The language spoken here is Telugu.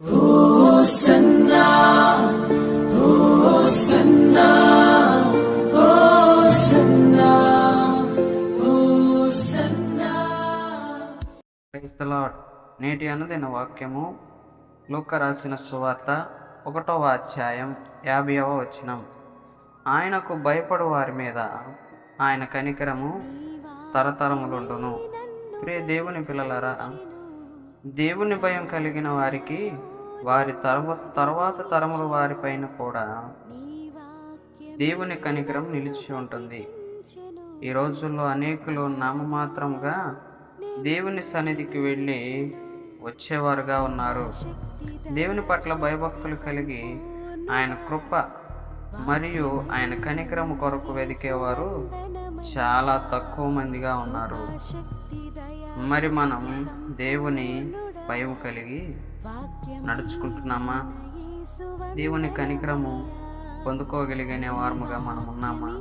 క్రైస్త నేటి అనుదిన వాక్యము లూక్క రాసిన సువార్త ఒకటవ అధ్యాయం యాభైవ వచనం. ఆయనకు భయపడు వారి మీద ఆయన కనికరము తరతరములుండును. ప్రియ దేవుని పిల్లలరా దేవుని భయం కలిగిన వారికి వారి తర్వ తర్వాత తరముల వారిపైన కూడా దేవుని కనికరం నిలిచి ఉంటుంది. ఈ రోజుల్లో అనేకులు నామమాత్రంగా దేవుని సన్నిధికి వెళ్ళి వచ్చేవారుగా ఉన్నారు. దేవుని పట్ల భయభక్తులు కలిగి ఆయన కృప మరియు ఆయన కనికరము కొరకు వెదికేవారు చాలా తక్కువ మందిగా ఉన్నారు. మరి మనం దేవుని భయం కలిగి నడుచుకుంటున్నామా? దేవుని కనికరము పొందుకోగలిగిన వారముగా మనం ఉన్నామా